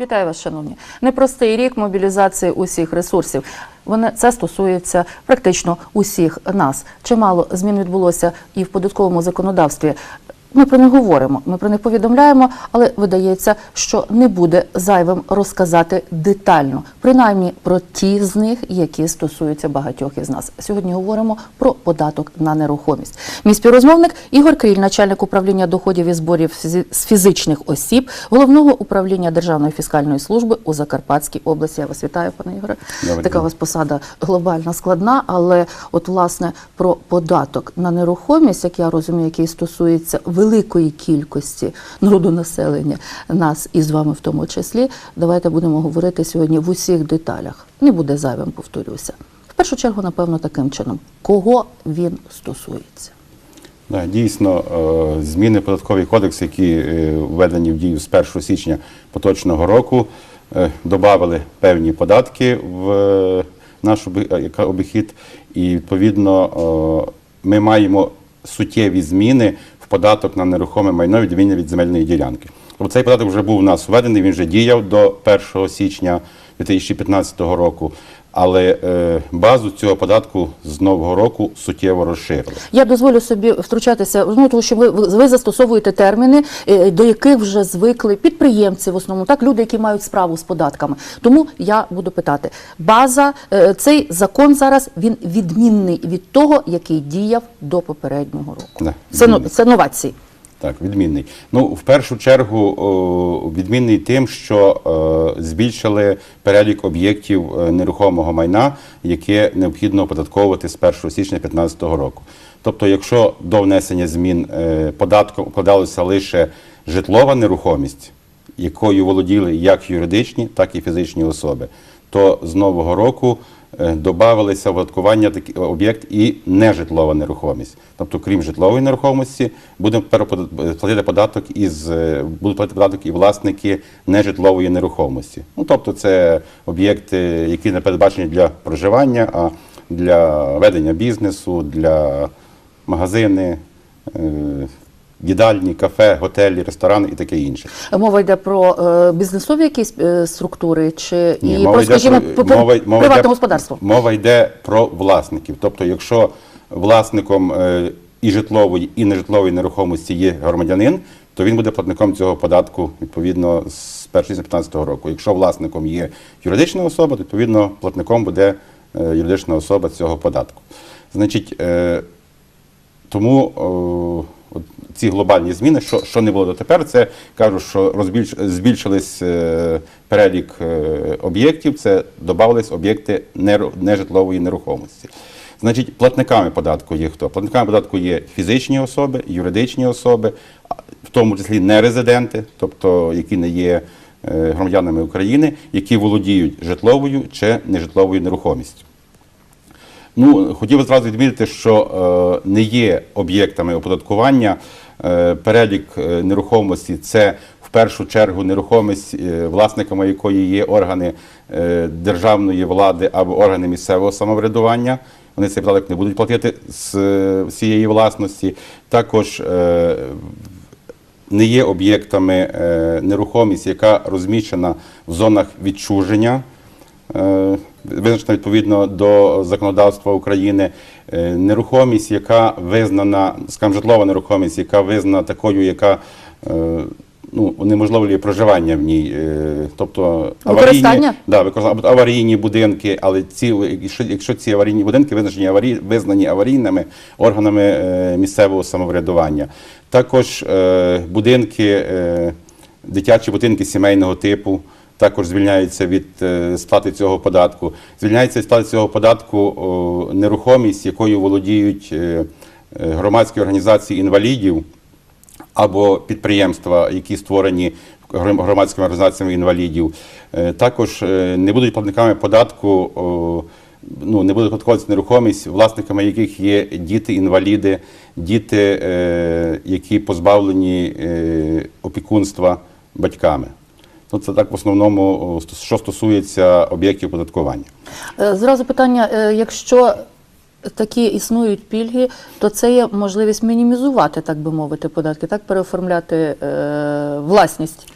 Вітаю вас, шановні. Непростий рік мобілізації усіх ресурсів. Вони це стосується практично усіх нас. Чимало змін відбулося і в податковому законодавстві. Ми про них говоримо, ми про них повідомляємо, але видається, що не буде зайвим розказати детально, принаймні про ті з них, які стосуються багатьох із нас. Сьогодні говоримо про податок на нерухомість. Мій співрозмовник Ігор Кріль, начальник управління доходів і зборів з фізичних осіб, головного управління Державної фіскальної служби у Закарпатській області. Я вас вітаю, пане Ігоре. Така у вас посада глобальна, складна, але от власне про податок на нерухомість, як я розумію, який стосується великої кількості народу населення, нас і з вами в тому числі, давайте будемо говорити сьогодні в усіх деталях. Не буде зайвим, повторюся. В першу чергу, напевно, таким чином, кого він стосується. Да, дійсно, е, зміни податковий кодекс, які е, введені в дію з 1 січня поточного року, е, додали певні податки в наш обихід, і відповідно ми маємо суттєві зміни податок на нерухоме майно відмінне від земельної ділянки. Тобто цей податок вже був у нас введений, він вже діяв до 1 січня 2015 року. Але е, базу цього податку з нового року суттєво розширили. Я дозволю собі втручатися, ну тому що ви, ви застосовуєте терміни, е, до яких вже звикли підприємці в основному, так люди, які мають справу з податками. Тому я буду питати: база, е, цей закон зараз він відмінний від того, який діяв до попереднього року. Да, Це, це новації. Так, відмінний. Ну, в першу чергу, відмінний тим, що е, збільшили перелік об'єктів е, нерухомого майна, яке необхідно оподатковувати з 1 січня 2015 року. Тобто, якщо до внесення змін е, податком укладалася лише житлова нерухомість, якою володіли як юридичні, так і фізичні особи, то з нового року додавалися оподаткування такі об'єкт і нежитлова нерухомість. Тобто, крім житлової нерухомості, будемо платити податок із е, будуть платити податок і власники нежитлової нерухомості. Ну тобто, це об'єкти, які не передбачені для проживання, а для ведення бізнесу, для магазини. Е, Їдальні, кафе, готелі, ресторани і таке інше. Мова йде про е, бізнесові якісь е, структури чи Ні, і мова про, йде скажімо, про- про, мова- мова приватне йде- господарство. Мова йде про власників. Тобто, якщо власником е, і житлової, і нежитлової нерухомості є громадянин, то він буде платником цього податку відповідно з 1 2015 року. Якщо власником є юридична особа, то відповідно платником буде е, юридична особа цього податку. Значить, е, тому о, от ці глобальні зміни, що, що не було дотепер, це кажу, що розбільш, збільшились е, перелік е, об'єктів, це додавались об'єкти нежитлової нерухомості. Значить, платниками податку є хто? Платниками податку є фізичні особи, юридичні особи, в тому числі нерезиденти, тобто які не є е, громадянами України, які володіють житловою чи нежитловою нерухомістю. Ну, хотів би зразу відмітити, що е, не є об'єктами оподаткування. Е, перелік е, нерухомості це в першу чергу нерухомість, власниками якої є органи державної влади або органи місцевого самоврядування. Вони цей податок не будуть платити з всієї власності. Також не є об'єктами нерухомість, яка розміщена в зонах відчуження, визначена відповідно до законодавства України. Е, Нерухомість, яка визнана, скажімо, житлова нерухомість, яка визнана такою, яка е, ну, унеможливлює проживання в ній, е, тобто аварійні, да, аварійні будинки, але ці, якщо, якщо ці аварійні будинки визначені аварій, визнані аварійними органами місцевого самоврядування. Також будинки, дитячі будинки сімейного типу також звільняються від е, сплати цього податку. Звільняється від сплати цього податку нерухомість, якою володіють е, е, громадські організації інвалідів або підприємства, які створені гром- громадськими організаціями інвалідів, також не будуть платниками податку, ну не будуть податковуватися нерухомість, власниками яких є діти-інваліди, діти, які позбавлені опікунства батьками. Ну, це так в основному, що стосується об'єктів податкування. Е, Зразу питання: е, якщо такі існують пільги, то це є можливість мінімізувати, так би мовити, податки, так переоформляти е, власність.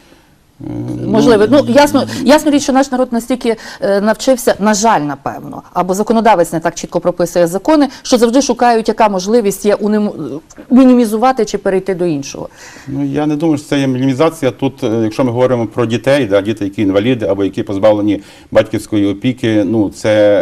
Можливо, ну ясно, ясно річ, що наш народ настільки е, навчився, на жаль, напевно, або законодавець не так чітко прописує закони, що завжди шукають, яка можливість є уним- мінімізувати чи перейти до іншого. Ну я не думаю, що це є мінімізація. Тут, е, якщо ми говоримо про дітей, да, діти, які інваліди або які позбавлені батьківської опіки, ну це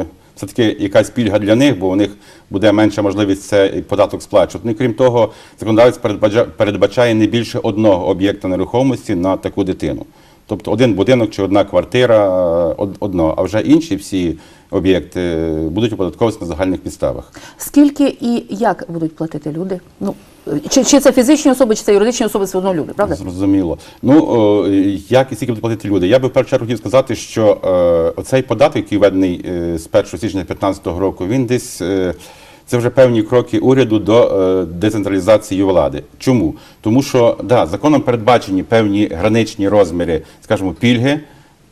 е, все таки якась пільга для них, бо у них буде менша можливість це податок сплачувати. Ну, крім того, законодавець передбача- передбачає не більше одного об'єкта нерухомості на таку дитину. Тобто один будинок чи одна квартира е, одно, а вже інші всі об'єкти е, будуть оподатковуватися на загальних підставах. Скільки і як будуть платити люди? Ну чи, чи це фізичні особи, чи це юридичні особи, все одно люди, правда? Зрозуміло. Ну о, як і скільки будуть платити люди? Я би в першу чергу хотів сказати, що е, оцей податок, який введений е, з 1 січня 2015 року, він десь. Е, це вже певні кроки уряду до е, децентралізації влади. Чому? Тому що да, законом передбачені певні граничні розміри, скажімо, пільги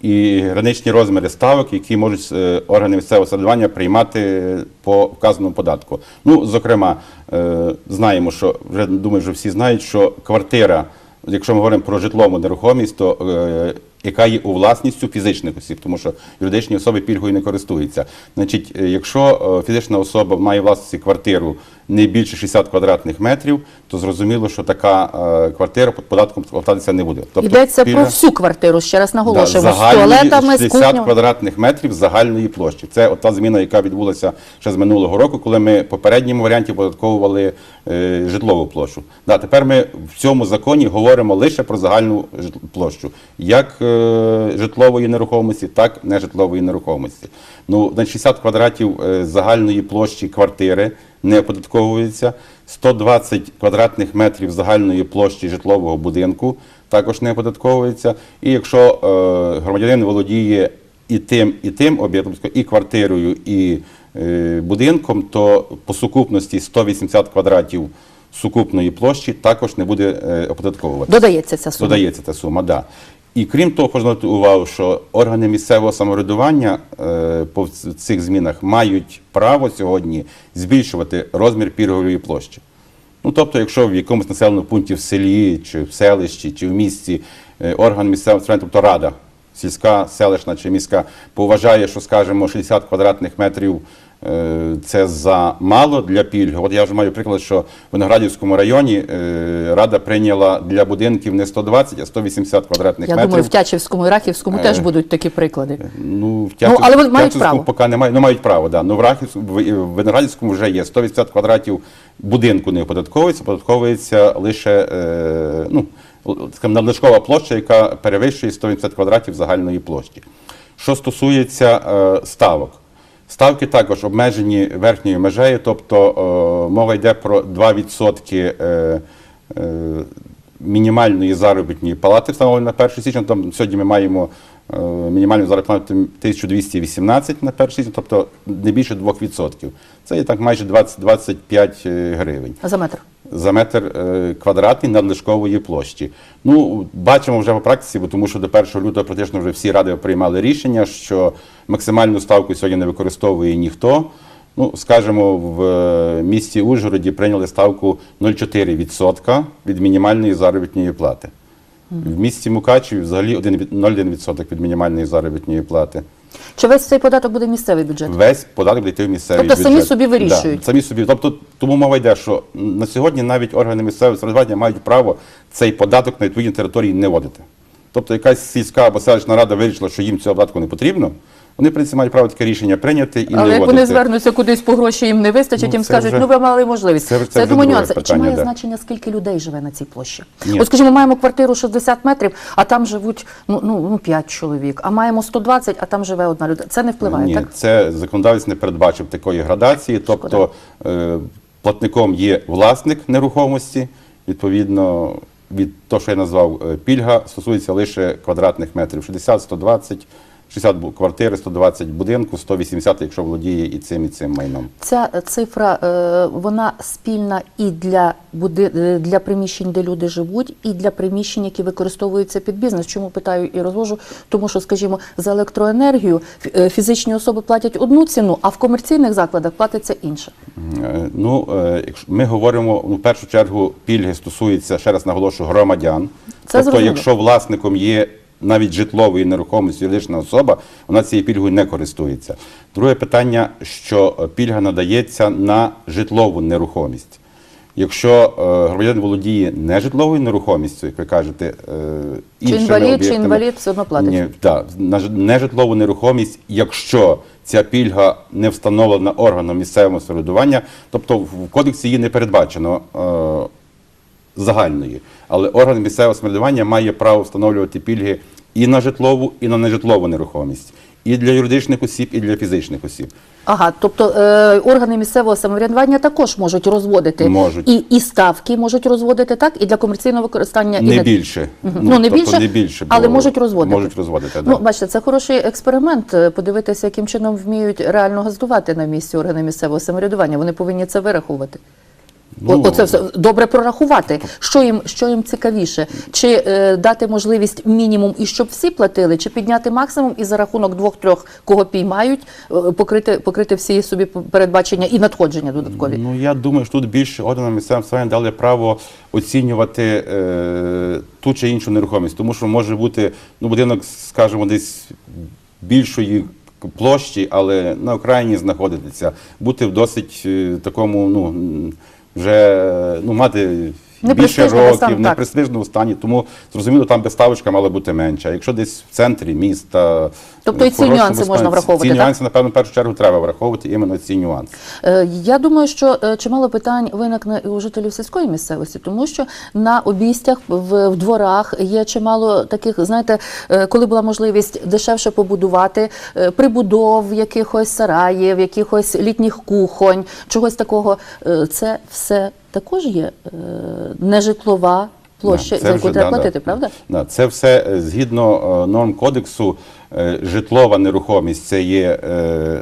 і граничні розміри ставок, які можуть е, органи місцевого самоврядування приймати по вказаному податку. Ну, зокрема, е, знаємо, що вже думаю, вже всі знають, що квартира, якщо ми говоримо про житлову нерухомість, то е, яка є у власністю фізичних осіб, тому що юридичні особи пільгою не користуються. Значить, е, якщо е, фізична особа має власності квартиру не більше 60 квадратних метрів, то зрозуміло, що така е, квартира під податком сплатитися не буде. Тобто Йдеться про всю квартиру, ще раз наголошуємо, Да, з туалетами, з 60 квадратних метрів загальної площі. Це от та зміна, яка відбулася ще з минулого року, коли ми в попередньому варіанті податковували е, житлову площу. Да, тепер ми в цьому законі говоримо лише про загальну площу, як житлової нерухомості, так і нежитлової нерухомості. Ну, на 60 квадратів е, загальної площі квартири не оподатковується, 120 квадратних метрів загальної площі житлового будинку також не оподатковується. І якщо е, громадянин володіє і тим, і тим об'єктом, і квартирою, і е, будинком, то по сукупності 180 квадратів сукупної площі також не буде е, оподатковуватися. Додається ця сума. Додається ця сума, да. І крім того, хочу звернути увагу, що органи місцевого самоврядування е, по цих змінах мають право сьогодні збільшувати розмір пільгової площі. Ну, тобто, якщо в якомусь населеному пункті в селі, чи в селищі, чи в місті е, орган місцевого самоврядування, тобто рада, сільська, селищна чи міська, поважає, що, скажімо, 60 квадратних метрів це замало для пільги. От я вже маю приклад, що в Виноградівському районі е, рада прийняла для будинків не 120, а 180 квадратних Я метрів. думаю, в Тячівському і Рахівському теж будуть такі приклади. Ну, в Ну, але мають Тячівському право. поки немає. Ну, мають право, да. Ну, в Рахівському, в Виноградівському вже є 180 квадратів будинку не оподатковується, оподатковується лише е, ну, надлишкова площа, яка перевищує 180 квадратів загальної площі. Що стосується е, ставок. Ставки також обмежені верхньою межею, тобто е, мова йде про 2% е, е, мінімальної заробітної палати, встановлені на 1 січня. Там сьогодні ми маємо мінімальну заробітну плату 1218 на 1 січня, тобто не більше 2%. Це є так майже 20-25 е, гривень За метр. за метр е, квадратний надлишкової площі. Ну, бачимо вже по практиці, бо тому що до 1 лютого практично вже всі ради приймали рішення, що максимальну ставку сьогодні не використовує ніхто. Ну, скажімо, в е, місті Ужгороді прийняли ставку 0,4% від мінімальної заробітної плати. В місті Мукачеві взагалі 1 від- 0,1% від мінімальної заробітної плати. Чи весь цей податок буде місцевий бюджет? Весь податок буде йти в місцевий Тобто самі бюджет. собі вирішують? Да, самі собі. Тобто тому мова йде, що на сьогодні навіть органи місцевого самоврядування мають право цей податок на відповідній території не вводити. Тобто якась сільська або селищна рада вирішила, що їм цього податку не потрібно. Вони, в принципі, мають право таке рішення прийняти і Але не як вводити. вони звернуться кудись по гроші, їм не вистачить, Ну, їм це скажуть, вже- ну ви мали можливість. це вже- це вже друге нюанси. Чи питання, має да. значення, скільки людей живе на цій площі? Ні. От, скажімо, маємо квартиру 60 метрів, а там живуть ну, ну, ну 5 чоловік, а маємо 120, а там живе одна людина. Це не впливає, Ні, так? це законодавець не передбачив такої градації. Тобто е, платником є власник нерухомості. Відповідно, від того, що я назвав е, пільга, стосується лише квадратних метрів 60, 120, 60 бу- квартири, 120 будинку, 180, якщо володіє і цим, і цим майном. Ця цифра е, вона спільна і для буди... е, для приміщень, де люди живуть, і для приміщень, які використовуються під бізнес. Чому питаю і розвожу? Тому що, скажімо, за електроенергію е, фізичні особи платять одну ціну, а в комерційних закладах платиться інша. Е, Ну, е, якщо ми говоримо, ну, в першу чергу пільги стосуються, ще раз наголошую, громадян. Це тобто, зрозуміло. якщо власником є навіть житлової нерухомості юридична особа, вона цією пільгою не користується. Друге питання, що е, пільга надається на житлову нерухомість. Якщо е, громадянин володіє не житловою нерухомістю, як ви кажете, е, іншими інвалід, чи інвалід все одно платить? Ні, так, на нежитлову нерухомість, якщо ця пільга не встановлена органом місцевого самоврядування, тобто в кодексі її не передбачено загальної, але орган місцевого самоврядування має право встановлювати пільги і на житлову, і на нежитлову нерухомість, і для юридичних осіб, і для фізичних осіб. Ага, тобто е, органи місцевого самоврядування також можуть розводити Можуть. І, і ставки можуть розводити так, і для комерційного використання і Не не більше. Мгм. Ну, не тобто більше, не більше, але можуть розводити. Можуть розводити, Ну, бачите, це хороший експеримент. е, Подивитися, яким чином вміють реально газдувати на місці органи місцевого самоврядування. Вони повинні це вирахувати. Ну, Оце все добре прорахувати. Що їм, що їм цікавіше? Чи е, дати можливість мінімум і щоб всі платили, чи підняти максимум і за рахунок двох-трьох, кого піймають, е, покрити, покрити всі собі передбачення і надходження додаткові? Ну я думаю, що тут більше органам місцевим самоврядування дали право оцінювати е, ту чи іншу нерухомість, тому що може бути ну, будинок, скажімо, десь більшої площі, але на окраїні знаходитися, бути в досить е, такому, ну вже ну, мати. Більше років, в так. стані, тому зрозуміло, там би ставочка мала бути менша. Якщо десь в центрі міста, Тобто і ці нюанси можна стані, враховувати, Ці так? нюанси, напевно, в першу чергу треба враховувати іменно ці нюанси. Е, Я думаю, що е, чимало питань виникне і у жителів сільської місцевості, тому що на обійстях в, в дворах є чимало таких, знаєте, е, коли була можливість дешевше побудувати прибудов якихось сараїв, якихось літніх кухонь, чогось такого. Це все також є е, нежитлова площа, за яку треба да, платити, да. правда? Да, це все е, згідно е, норм кодексу. е, Житлова нерухомість це є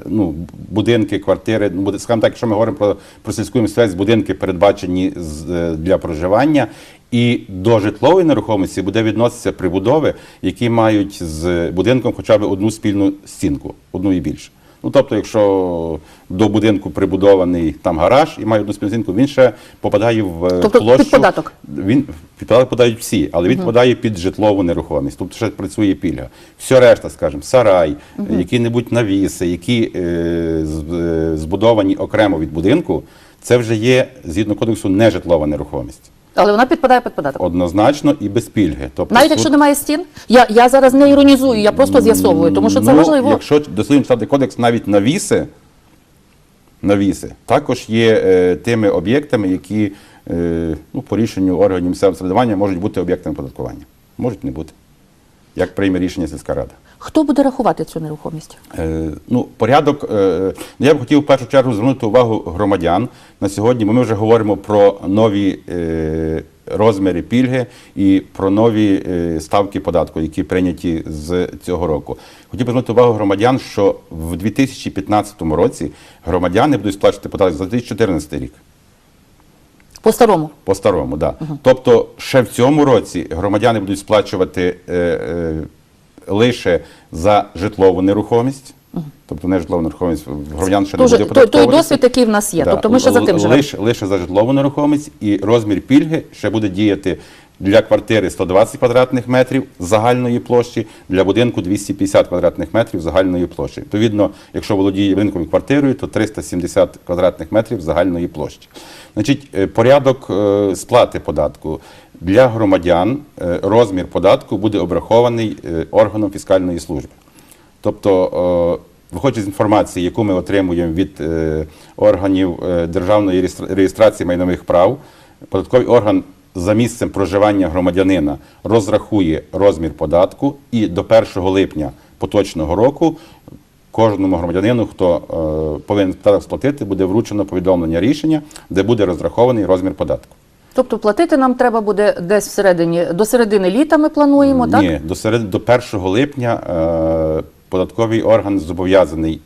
ну, будинки, квартири. Ну, буде- скажімо так, якщо ми говоримо про, про сільську місцевість, будинки передбачені з, для проживання. І до житлової нерухомості буде відноситися прибудови, які мають з будинком хоча б одну спільну стінку, одну і більше. Ну, тобто, якщо до будинку прибудований там гараж і має одну спільну стінку, він ще попадає в е, Тобто площу. під податок? Він під податок подають всі, але він подає під житлову нерухомість. Тобто ще працює пільга. Все решта, скажімо, сарай, які-небудь навіси, які е, е, збудовані окремо від будинку, це вже є згідно кодексу нежитлова нерухомість. Але вона підпадає під податок. Однозначно і без пільги. Тобто Навіть суд- якщо немає стін, я, я зараз не іронізую, я просто з'ясовую, тому що це ну, важливо. Якщо дослідно читати кодекс, навіть навіси, навіси також є е, тими об'єктами, які е, ну, по рішенню органів місцевого самоврядування можуть бути об'єктами податкування. Можуть не бути. Як прийме рішення сільська рада. Хто буде рахувати цю нерухомість? Е, ну, порядок. Е, я б хотів в першу чергу звернути увагу громадян на сьогодні, бо ми вже говоримо про нові е, розміри пільги і про нові е, ставки податку, які прийняті з цього року. Хотів би звернути увагу громадян, що в 2015 році громадяни будуть сплачувати податок за 2014 рік. По-старому. По-старому, так. Да. Тобто, ще в цьому році громадяни будуть сплачувати е, е, лише за житлову нерухомість. Тобто не житлову нерухомість громадян ще Дуже, не буде той, той досвід, який в нас є. Да. Тобто ми ще за тим живемо. лише, лише за житлову нерухомість і розмір пільги ще буде діяти для квартири 120 квадратних метрів загальної площі, для будинку 250 квадратних метрів загальної площі. Відповідно, якщо володіє будинком і квартирою, то 370 квадратних метрів загальної площі. Значить, е, порядок е, сплати податку для громадян, е, розмір податку буде обрахований органом фіскальної служби. Тобто, виходячи з інформації, яку ми отримуємо від органів державної реєстрації майнових прав, податковий орган за місцем проживання громадянина розрахує розмір податку і до 1 липня поточного року кожному громадянину, хто е, повинен податок сплатити, буде вручено повідомлення рішення, де буде розрахований розмір податку. Тобто платити нам треба буде десь всередині, до середини літа ми плануємо, так? Ні, до серед до 1 липня е, податковий орган зобов'язаний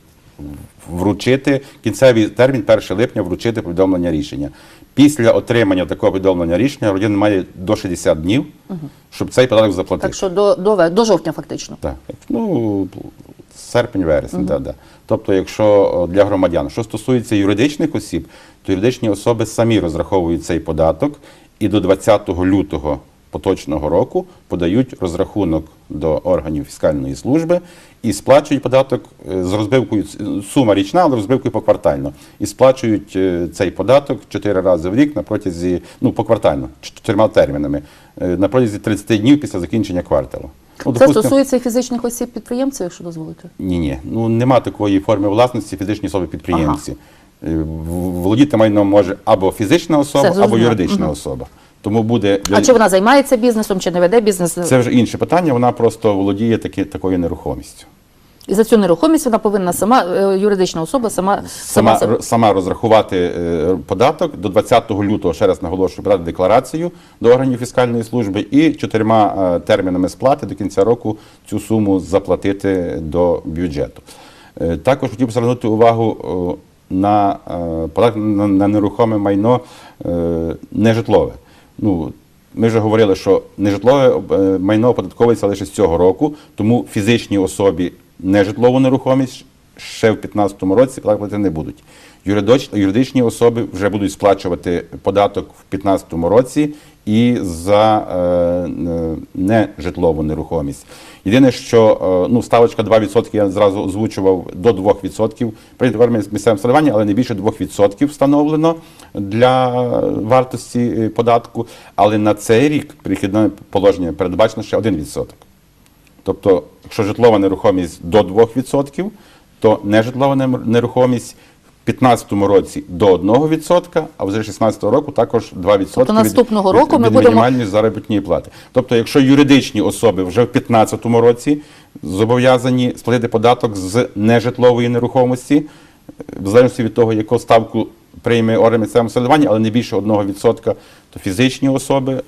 вручити кінцевий термін 1 липня вручити повідомлення рішення. Після отримання такого повідомлення рішення громадянин має до 60 днів, щоб цей податок заплатити. Так що до, до, до жовтня фактично. Так, ну серпень, вересень, да, да. Тобто, якщо для громадян, що стосується юридичних осіб, то юридичні особи самі розраховують цей податок і до 20 лютого поточного року подають розрахунок до органів фіскальної служби і сплачують податок е, з розбивкою сума річна, але розбивкою поквартально. І сплачують е, цей податок чотири рази в рік на протязі, ну поквартально, чотирма термінами, е, на протязі 30 днів після закінчення кварталу. Ну, Це допустим, стосується і фізичних осіб підприємців, якщо дозволите. ні, ні. Ну нема такої форми власності фізичні особи підприємці. Ага. Володіти майном може або фізична особа, Все, або юридична угу. особа. Тому буде А чи вона займається бізнесом, чи не веде бізнес? це вже інше питання. Вона просто володіє таки, такою нерухомістю. І за цю нерухомість вона повинна сама, е, юридична особа, сама, Сама, сама, сама розрахувати е, податок до 20 лютого, ще раз наголошую, подати декларацію до органів фіскальної служби і чотирма е, термінами сплати до кінця року цю суму заплатити до бюджету. Також хотів би звернути увагу на податок на, нерухоме майно нежитлове. Ну, ми вже говорили, що нежитлове майно оподатковується лише з цього року, тому фізичній особі нежитлову нерухомість ще в 2015 році платити не будуть. Юридичні особи вже будуть сплачувати податок в 2015 році і за е, нежитлову нерухомість. Єдине, що е, ну, ставочка 2% я зразу озвучував до 2%. Прийнято в місцевому самоврядування, але не більше 2% встановлено для вартості е, податку. Але на цей рік перехідне положення передбачено ще 1%. Тобто, якщо житлова нерухомість до 2%, то нежитлова нерухомість в 2015 році до 1%, а вже 2016 року також 2% Тобто наступного від, року від, ми від будемо- мінімальної заробітної плати. Тобто, якщо юридичні особи вже в 2015 році зобов'язані сплатити податок з нежитлової нерухомості, в залежності від того, яку ставку прийме орган місцевого самоврядування, але не більше 1%, то фізичні особи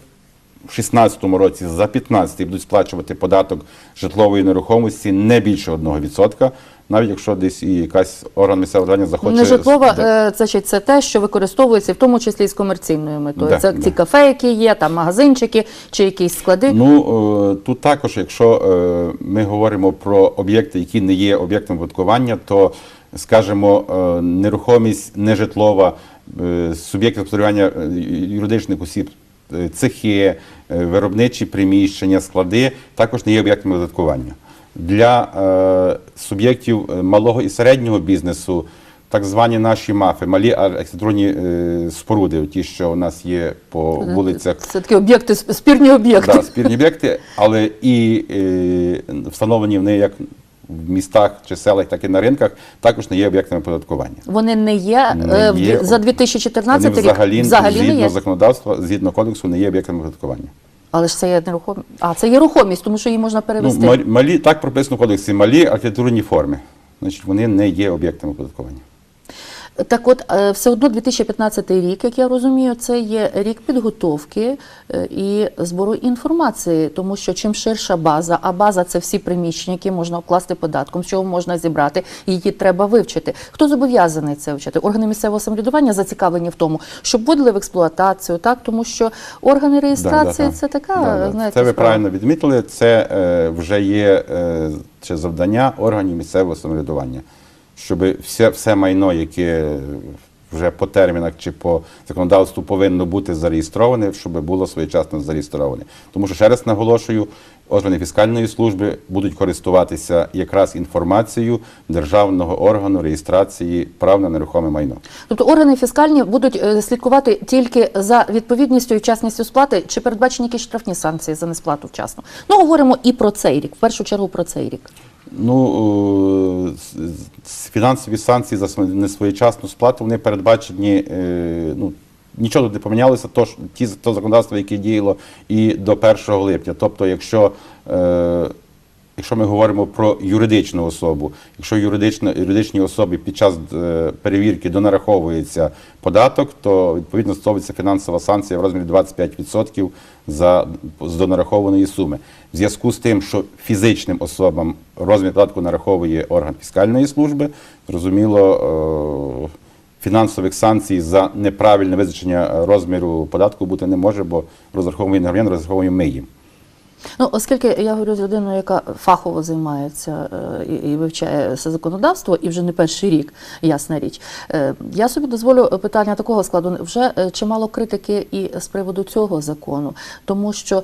в 2016 році за 15 будуть сплачувати податок житлової нерухомості не більше 1%, навіть якщо десь і якась орган місцевого самоврядування захоче... Нежитлова, Да. е, значить, це те, що використовується в тому числі і з комерційною метою. Да, це да. ці кафе, які є, там магазинчики чи якісь склади. Ну е, тут також, якщо е, ми говоримо про об'єкти, які не є об'єктом оподаткування, то скажімо, нерухомість нежитлова, суб'єкти господарювання юридичних осіб, цехи, е, виробничі приміщення, склади також не є об'єктом оподаткування. Для е, суб'єктів е, малого і середнього бізнесу. Так звані наші мафи, малі архітектурні е, споруди, ті, що у нас є по вулицях Це такі об'єкти, спірні об'єкти. Да, спірні об'єкти, але і е, встановлені вони як в містах чи селах, так і на ринках, також не є об'єктами оподаткування. Вони не є, Не е, в є. за 2014 Вони рік взагалі, взагалі не згідно є. законодавства, згідно кодексу, не є об'єктами оподаткування. Але ж це є нерухомість. А, це є рухомість, тому що її можна перевести. Ну, малі, так прописано в кодексі, малі архітектурні форми. Значить, вони не є об'єктами оподаткування. Так от, е, все одно 2015 рік, як я розумію, це є рік підготовки е, і збору інформації, тому що чим ширша база, а база це всі приміщення, які можна обкласти податком, з чого можна зібрати, її треба вивчити. Хто зобов'язаний це вчити? Органи місцевого самоврядування зацікавлені в тому, щоб вводили в експлуатацію, так тому що органи реєстрації Да, да, це да. така, Да, да. знаєте, Це ви справа. правильно відмітили. Це е, вже є е, завдання органів місцевого самоврядування, щоб все, все майно, яке вже по термінах чи по законодавству повинно бути зареєстроване, щоб було своєчасно зареєстроване. Тому що ще раз наголошую, органи фіскальної служби будуть користуватися якраз інформацією державного органу реєстрації прав на нерухоме майно. Тобто органи фіскальні будуть е, слідкувати тільки за відповідністю і вчасністю сплати, чи передбачені якісь штрафні санкції за несплату вчасно. Ну говоримо і про цей рік, в першу чергу про цей рік. Ну, е, фінансові санкції за св- несвоєчасну сплату вони передбачені. е, Ну, нічого тут не помінялося, то, ті, то законодавство, яке діяло і до 1 липня. Тобто, якщо е, якщо ми говоримо про юридичну особу, якщо юридичній особі під час е, перевірки донараховується податок, то відповідно стосовується фінансова санкція в розмірі 25% за з донарахованої суми. В зв'язку з тим, що фізичним особам розмір податку нараховує орган фіскальної служби, зрозуміло. е, Фінансових санкцій за неправильне визначення розміру податку бути не може, бо розраховуємо громадян, розраховуємо ми їм. Ну, оскільки я говорю з людиною, яка фахово займається е, і, вивчає це законодавство, і вже не перший рік, ясна річ. Е, я собі дозволю питання такого складу. Вже е, чимало критики і з приводу цього закону, тому що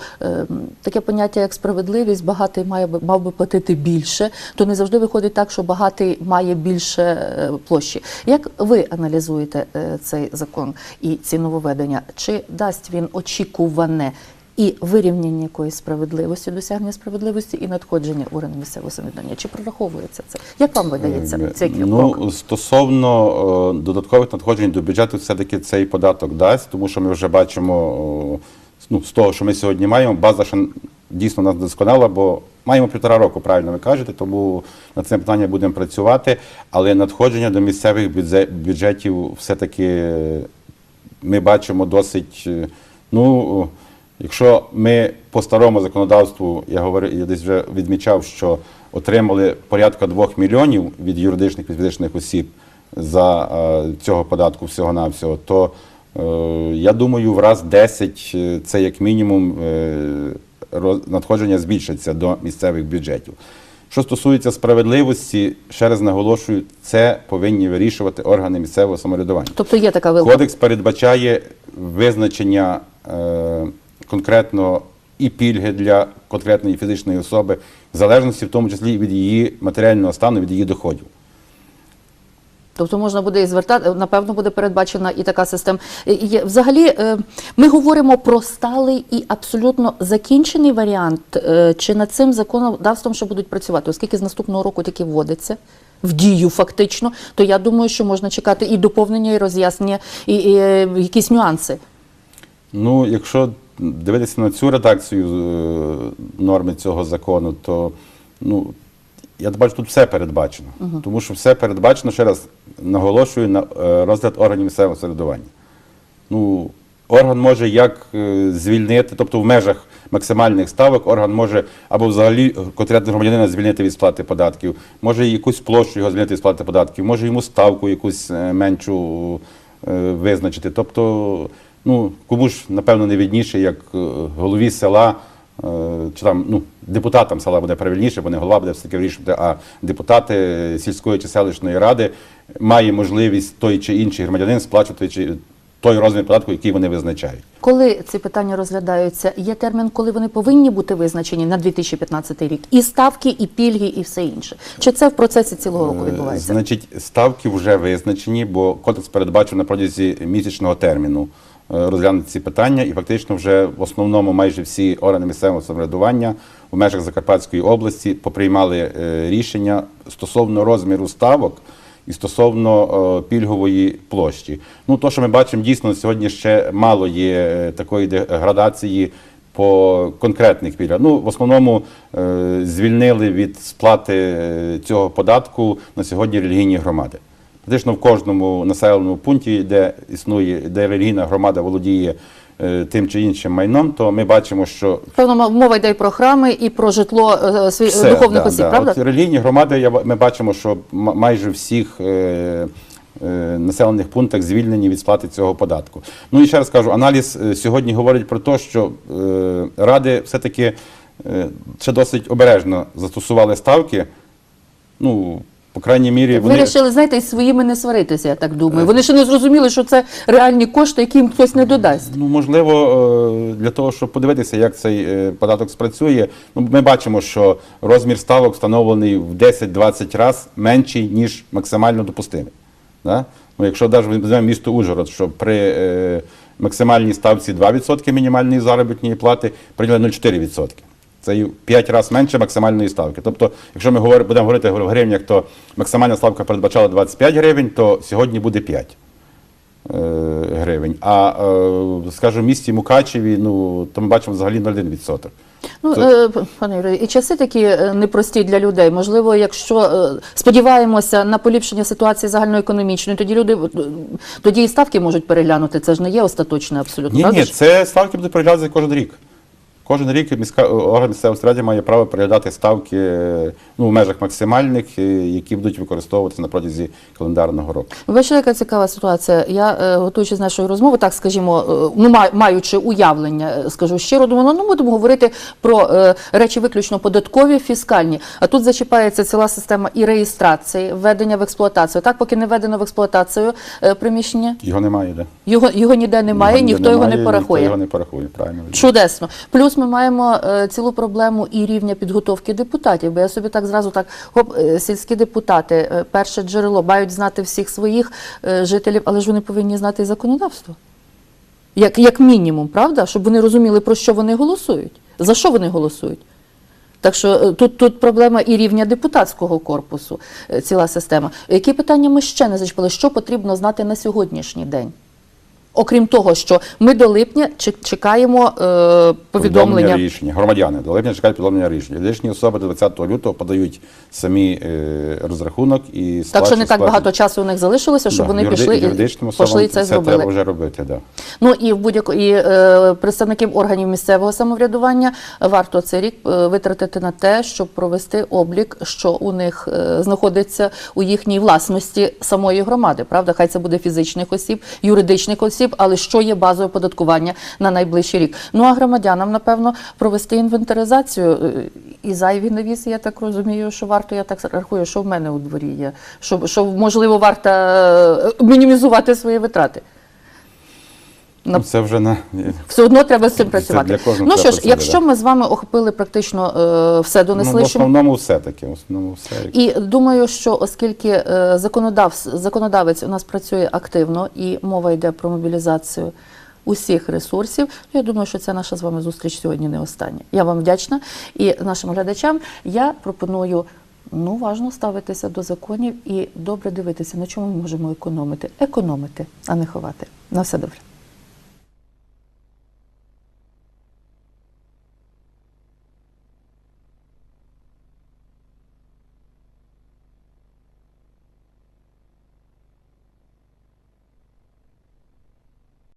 таке поняття як справедливість, багатий має мав би платити більше, то не завжди виходить так, що багатий має більше площі. Як ви аналізуєте цей закон і ці нововведення? Чи дасть він очікуване? І вирівняння якоїсь справедливості, досягнення справедливості і надходження органів місцевого самоврядування. Чи прораховується це? Як вам видається Е, цей крок? Ну, стосовно е, додаткових надходжень до бюджету, все-таки цей податок дасть, тому що ми вже бачимо ну, з того, що ми сьогодні маємо, база ще дійсно нас досконала, бо маємо півтора року, правильно ви кажете, тому над цим питанням будемо працювати. Але надходження до місцевих бюджетів все-таки ми бачимо досить. е, Ну, якщо ми по старому законодавству, я говорю, я десь вже відмічав, що отримали порядка 2 мільйонів від юридичних і фізичних осіб за е, цього податку всього-навсього, то е, я думаю, в раз 10 е, це як мінімум е, надходження збільшиться до місцевих бюджетів. Що стосується справедливості, ще раз наголошую, це повинні вирішувати органи місцевого самоврядування. Тобто є така вилка. Кодекс передбачає визначення е, конкретно і пільги для конкретної фізичної особи, в залежності в тому числі від її матеріального стану, від її доходів. Тобто можна буде і звертати, напевно, буде передбачена і така система. Взагалі, е, ми говоримо про сталий і абсолютно закінчений варіант, е, чи над цим законодавством ще будуть працювати, оскільки з наступного року тільки вводиться. В дію фактично, то я думаю, що можна чекати і доповнення, і роз'яснення, і, і е, якісь нюанси. Ну, якщо дивитися на цю редакцію е, норми цього закону, то ну, я бачу, тут все передбачено. Тому що все передбачено, ще раз наголошую на е, розгляд органів місцевого самоврядування. Ну, орган може як е, звільнити, тобто в межах максимальних ставок, орган може або взагалі конкретного громадянина звільнити від сплати податків, може якусь площу його звільнити від сплати податків, може йому ставку якусь меншу визначити. Тобто, ну, кому ж, напевно, не відніше, як е, голові села. е, Чи там ну, депутатам села буде правильніше, бо не голова буде все таки вирішувати, а депутати сільської чи селищної ради має можливість той чи інший громадянин сплачувати чи той розмір податку, який вони визначають. Коли ці питання розглядаються, є термін, коли вони повинні бути визначені на 2015 рік, і ставки, і пільги, і все інше. Чи це в процесі цілого року відбувається? Значить, ставки вже визначені, бо кодекс передбачив на протязі місячного терміну е, розглянути ці питання, і фактично вже в основному майже всі органи місцевого самоврядування в межах Закарпатської області поприймали е, рішення стосовно розміру ставок. І стосовно е, пільгової площі, ну то, що ми бачимо, дійсно сьогодні ще мало є е, такої де- градації по конкретних пільгах. Ну, в основному е, звільнили від сплати е, цього податку на сьогодні релігійні громади. Фактично в кожному населеному пункті, де існує, де релігійна громада володіє е, тим чи іншим майном, то ми бачимо, що Певно, мова йде і про храми, і про житло е, свій- все, духовних да, осіб, да. правда? От релігійні громади, я, ми бачимо, що майже всіх е, е, населених пунктах звільнені від сплати цього податку. Ну і ще раз кажу, аналіз е, сьогодні говорить про те, що е, ради все-таки е, ще досить обережно застосували ставки. Ну, по крайній мірі, вони. Вирішили, знаєте, із своїми не сваритися, я так думаю. Вони ще не зрозуміли, що це реальні кошти, які їм хтось не додасть. Ну, можливо, е, для того, щоб подивитися, як цей е, податок спрацює, ну, ми бачимо, що розмір ставок встановлений в 10-20 разів менший, ніж максимально допустимий. Да? Ну, якщо навіть візьмемо місто Ужгород, що при е, максимальній ставці 2% мінімальної заробітної плати прийняли 0,4%. Це в 5 разів менше максимальної ставки. Тобто, якщо ми говоримо, будемо говорити в гривнях, то максимальна ставка передбачала 25 гривень, то сьогодні буде 5 е, гривень. А, е, скажімо, в місті Мукачеві, ну, то ми бачимо взагалі 0,1%. Ну, То- е, пане Юрію, і часи такі непрості для людей. Можливо, якщо е, сподіваємося на поліпшення ситуації загальноекономічної, тоді люди тоді і ставки можуть переглянути. Це ж не є остаточне абсолютно. Ні, ні, це ставки будуть переглядатися кожен рік. Кожен рік міська орган місцевого самоврядування має право переглядати ставки ну, в межах максимальних, е, які будуть використовуватися на протязі календарного року. Ви яка цікава ситуація. Я е, готуючись з нашої розмови, так скажімо, е, ну ма- маючи уявлення, скажу щиро, думала, ну будемо говорити про речі виключно податкові, фіскальні. А тут зачіпається ціла система і реєстрації, введення в експлуатацію. Так, поки не введено в експлуатацію приміщення, Його немає де. його його ніде немає, ніде ніхто його не немає, порахує. Ніхто його не порахує, правильно. Чудесно. Плюс ми маємо е, цілу проблему і рівня підготовки депутатів. Бо я собі так зразу так хоп, е, сільські депутати, е, перше джерело, мають знати всіх своїх жителів, але ж вони повинні знати і законодавство. Як, як мінімум, правда? Щоб вони розуміли, про що вони голосують, за що вони голосують. Так що тут, тут проблема і рівня депутатського корпусу, ціла система. Які питання ми ще не зачепили? Що потрібно знати на сьогоднішній день? Окрім того, що ми до липня чек- чекаємо е, повідомлення. рішення. Громадяни до липня чекають повідомлення рішення. Юридичні особи до 20 лютого подають самі е, розрахунок і Так що не так багато часу у них залишилося, щоб Да, вони юриди- пішли і юридичним пішли і це це зробили. треба вже робити. Да. Ну і в будь-яко і е, представників органів місцевого самоврядування варто цей рік е, витратити на те, щоб провести облік, що у них е, знаходиться у їхній власності самої громади. Правда, хай це буде фізичних осіб, юридичних осіб, але що є базою податкування на найближчий рік. Ну а громадянам, напевно, провести інвентаризацію е, і зайві навіси, я так розумію, що варто, я так рахую, що в мене у дворі є, що, що можливо варто е, мінімізувати свої витрати. На- Ну, це вже на все одно треба з цим працювати. для ну що ж, якщо ми з вами охопили практично е, все, ну, в донесли, що основному все таке. В основному все. і думаю, що оскільки е, законодав, законодавець у нас працює активно і мова йде про мобілізацію усіх ресурсів, я думаю, що ця наша з вами зустріч сьогодні не остання. Я вам вдячна і нашим глядачам я пропоную. Ну, уважно ставитися до законів і добре дивитися, на чому ми можемо економити. Економити, а не ховати. На все добре.